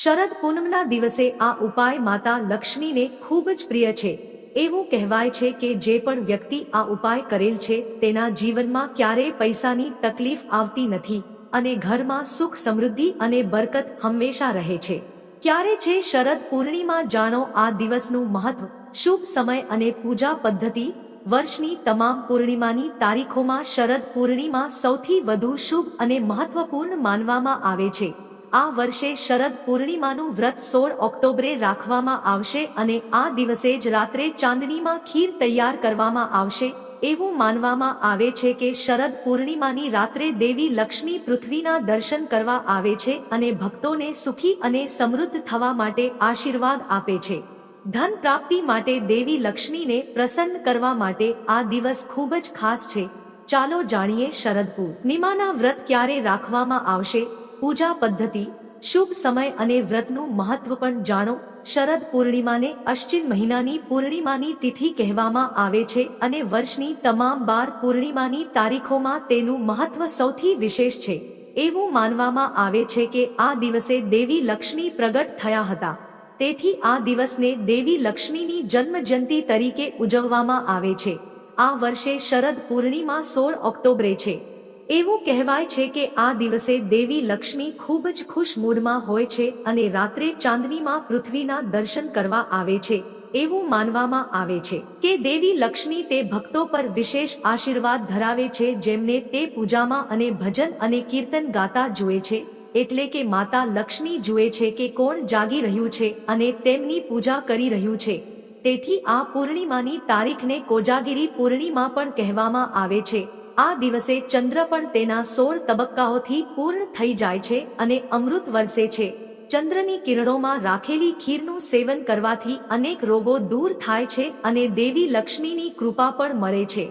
શરદ પૂનમના દિવસે આ ઉપાય માતા લક્ષ્મીને ખૂબ જ પ્રિય છે. એવું કહેવાય છે કે જે પણ વ્યક્તિ આ ઉપાય કરેલ છે, તેના જીવનમાં ક્યારેય પૈસાની તકલીફ આવતી નથી અને ઘરમાં સુખ સમૃદ્ધિ અને બરકત હંમેશા રહે છે. ક્યારે છે શરદ પૂર્ણિમા જાણો આ દિવસનું મહત્વ? શુભ સમય અને પૂજા પદ્ધતિ? વર્ષની તમામ પૂર્ણિમાની તારીખોમાં શરદ પૂર્ણિમા સૌથી વધુ શુભ અને મહત્વપૂર્ણ માનવામાં આવે છે. આ વર્ષે શરદ પૂર્ણિમાનું વ્રત સોળ ઓક્ટોબરે રાખવામાં આવશે અને આ દિવસે જ રાત્રે ચાંદનીમાં ખીર તૈયાર કરવામાં આવશે. એવું માનવામાં આવે છે કે શરદ પૂર્ણિમાની રાત્રે દેવી લક્ષ્મી પૃથ્વીના દર્શન કરવા આવે છે અને ભક્તોને સુખી અને સમૃદ્ધ થવા માટે આશીર્વાદ આપે છે. ધન પ્રાપ્તિ માટે દેવી લક્ષ્મીને પ્રસન્ન કરવા માટે આ દિવસ ખૂબ જ ખાસ છે. ચાલો જાણીએ શરદ પૂર્ણિમાના વ્રત ક્યારે રાખવામાં આવશે? પૂજા પદ્ધતિ, શુભ સમય અને વ્રતનું મહત્વ પણ જાણો. શરદ પૂર્ણિમાને અશ્ચિન મહિનાની પૂર્ણિમાની તિથિ કહેવામાં આવે છે અને વર્ષની તમામ બાર પૂર્ણિમાની તારીખોમાં તેનું મહત્વ સૌથી વિશેષ છે. એવું માનવામાં આવે છે કે આ દિવસે દેવી લક્ષ્મી પ્રગટ થયા હતા. તેથી આ દિવસને દેવી લક્ષ્મીની જન્મજયંતિ તરીકે ઉજવવામાં આવે છે. આ વર્ષે શરદ પૂર્ણિમા સોળ ઓક્ટોબરે છે. એવું કહેવાય છે કે આ દિવસે દેવી લક્ષ્મી ખૂબ જ ખુશ મૂડમાં હોય છે અને રાત્રે ચાંદનીમાં પૃથ્વીના દર્શન કરવા આવે છે, એવું માનવામાં આવે છે કે દેવી લક્ષ્મી તે ભક્તો પર વિશેષ આશીર્વાદ ધરાવે છે જેમને તે પૂજામાં અને ભજન અને કીર્તન ગાતા જુએ છે, એટલે કે માતા લક્ષ્મી જુએ છે કે કોણ જાગી રહ્યું છે અને તેમની પૂજા કરી રહ્યું છે. તેથી આ પૂર્ણિમાની તારીખને કોજાગીરી પૂર્ણિમા પણ કહેવામાં આવે છે. આ દિવસે ચંદ્ર પણ તેના સોળ તબક્કાઓથી પૂર્ણ થઈ જાય છે અને અમૃત વરસે છે. ચંદ્રની કિરણોમાં રાખેલી ખીરનું સેવન કરવાથી અનેક રોગો દૂર થાય છે અને દેવી લક્ષ્મીની કૃપા પણ મળે છે.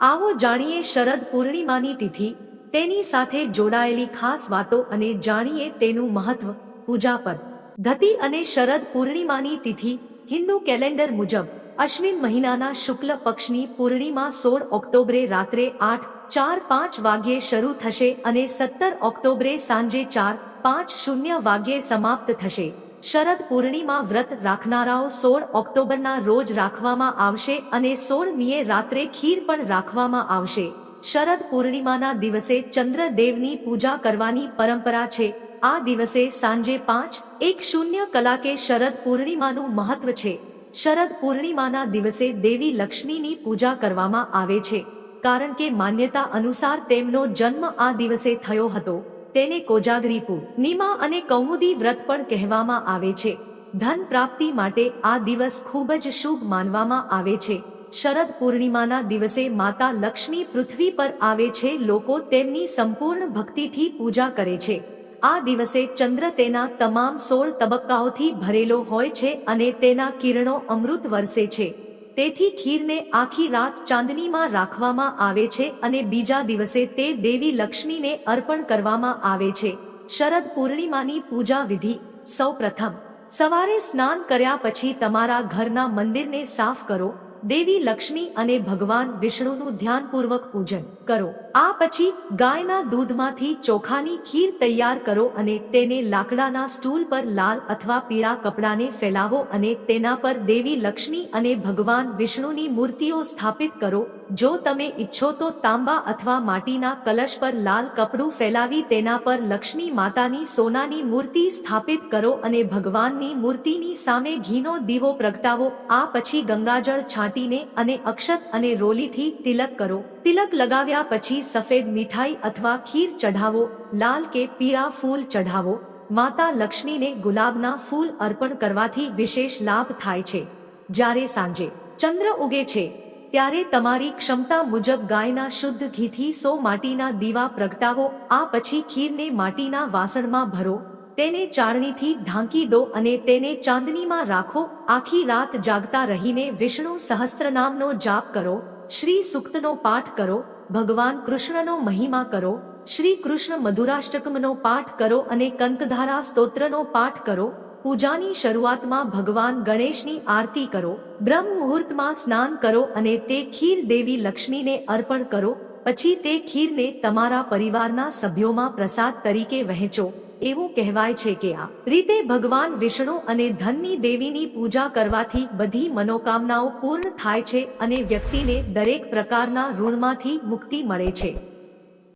આવો જાણીએ શરદ પૂર્ણિમાની તિથિ. તેની સાથે જોડાયેલી ખાસ વાતો અને જાણીએ તેનું મહત્વ. પૂજા પર ધતિ અને શરદ પૂર્ણિમાની તિથિ. હિન્દુ કેલેન્ડર મુજબ. અશ્વિન મહિનાના શુક્લ પક્ષની પૂર્ણિમા સોળ ઓક્ટોબરે રાત્રે આઠ, ચાર, પાંચ વાગ્યે શરૂ થશે અને સત્તર ઓક્ટોબરે સાંજે ચાર, પાંચ શૂન્ય વાગ્યે સમાપ્ત થશે. શરદ પૂર્ણિમા વ્રત રાખનારાઓ સોળ ઓક્ટોબરના રોજ રાખવામાં આવશે અને સોળમીએ રાત્રે ખીર પણ રાખવામાં આવશે. શરદ પૂર્ણિમાના દિવસે ચંદ્રદેવની પૂજા કરવાની પરંપરા છે. આ દિવસે સાંજે પાંચ, એક શૂન્ય કલાકે શરદ પૂર્ણિમાનું મહત્વ છે. શરદ પૂર્ણિમાના દિવસે દેવી લક્ષ્મીની પૂજા કરવામાં આવે છે, કારણ કે માન્યતા અનુસાર તેમનો જન્મ આ દિવસે થયો હતો. તેને કોજાગરી પૂર્ણિમા અને કૌમુદી વ્રત પણ કહેવામાં આવે છે. ધન પ્રાપ્તિ માટે આ દિવસ ખૂબ જ શુભ માનવામાં આવે છે. શરદ પૂર્ણિમાના દિવસે માતા લક્ષ્મી પૃથ્વી પર આવે છે, લોકો તેમની સંપૂર્ણ ભક્તિથી પૂજા કરે છે. આ દિવસે ચંદ્ર તેના તમામ સોળ તબક્કાઓથી ભરેલો હોય છે અને તેના કિરણો અમૃત વરસે છે. તેથી ખીરને આખી રાત ચાંદનીમાં રાખવામાં આવે છે અને બીજા દિવસે તે દેવી લક્ષ્મીને અર્પણ કરવામાં આવે છે. શરદ પૂર્ણિમાની પૂજા વિધિ. સૌ સવારે સ્નાન કર્યા પછી તમારા ઘરના મંદિરને સાફ કરો. દેવી લક્ષ્મી અને ભગવાન વિષ્ણુનું ધ્યાનપૂર્વક પૂજન કરો. આ પછી ગાયના દૂધમાંથી ચોખાની ખીર તૈયાર કરો અને તેને લાકડાના સ્ટૂલ પર લાલ અથવા પીળા કપડાને ફેલાવો અને તેના પર દેવી લક્ષ્મી અને ભગવાન વિષ્ણુની મૂર્તિઓ સ્થાપિત કરો. જો તમે ઈચ્છો તો તાંબા અથવા માટીના કલશ પર લાલ કપડું ફેલાવી તેના પર લક્ષ્મી માતાની સોનાની મૂર્તિ સ્થાપિત કરો અને ભગવાનની મૂર્તિની સામે ઘીનો દીવો પ્રગટાવો. આ પછી ગંગાજળ છાંટીને અને અક્ષત અને રોલીથી તિલક કરો. તિલક લગાવ્યા પછી સફેદ મીઠાઈ અથવા ખીર ચઢાવો, લાલ કે પીળા ફૂલ ચઢાવો. માતા લક્ષ્મીને ગુલાબના ફૂલ અર્પણ કરવાથી વિશેષ લાભ થાય છે. જ્યારે સાંજે ચંદ્ર ઉગે છે, ત્યારે તમારી ક્ષમતા મુજબ ગાયના શુદ્ધ ઘીથી સો માટીના દીવા પ્રગટાવો, આ પછી ખીરને માટીના વાસણમાં ભરો. તેને ચારણીથી ઢાંકી દો અને તેને ચાંદનીમાં રાખો. આખી રાત જાગતા રહીને વિષ્ણુ સહસ્ત્રનામનો જાપ કરો, શ્રી સુક્તનો પાઠ કરો, ભગવાન કૃષ્ણનો મહિમા કરો, શ્રી કૃષ્ણ મધુરાષ્ટકમનો પાઠ કરો અને કંકધારા સ્તોત્રનો પાઠ કરો. પૂજાની શરૂઆતમાં ભગવાન ગણેશની આરતી કરો, બ્રહ્મ મુહૂર્તમાં સ્નાન કરો અને તે ખીર દેવી લક્ષ્મીને અર્પણ કરો. પછી તે ખીરને તમારા પરિવારના સભ્યોમાં પ્રસાદ તરીકે વહેંચો. એવું કહેવાય છે કે આ રીતે ભગવાન વિષ્ણુ અને ધનની દેવીની પૂજા કરવાથી બધી મનોકામનાઓ પૂર્ણ થાય છે અને વ્યક્તિને દરેક પ્રકારના ઋણમાંથી મુક્તિ મળે છે.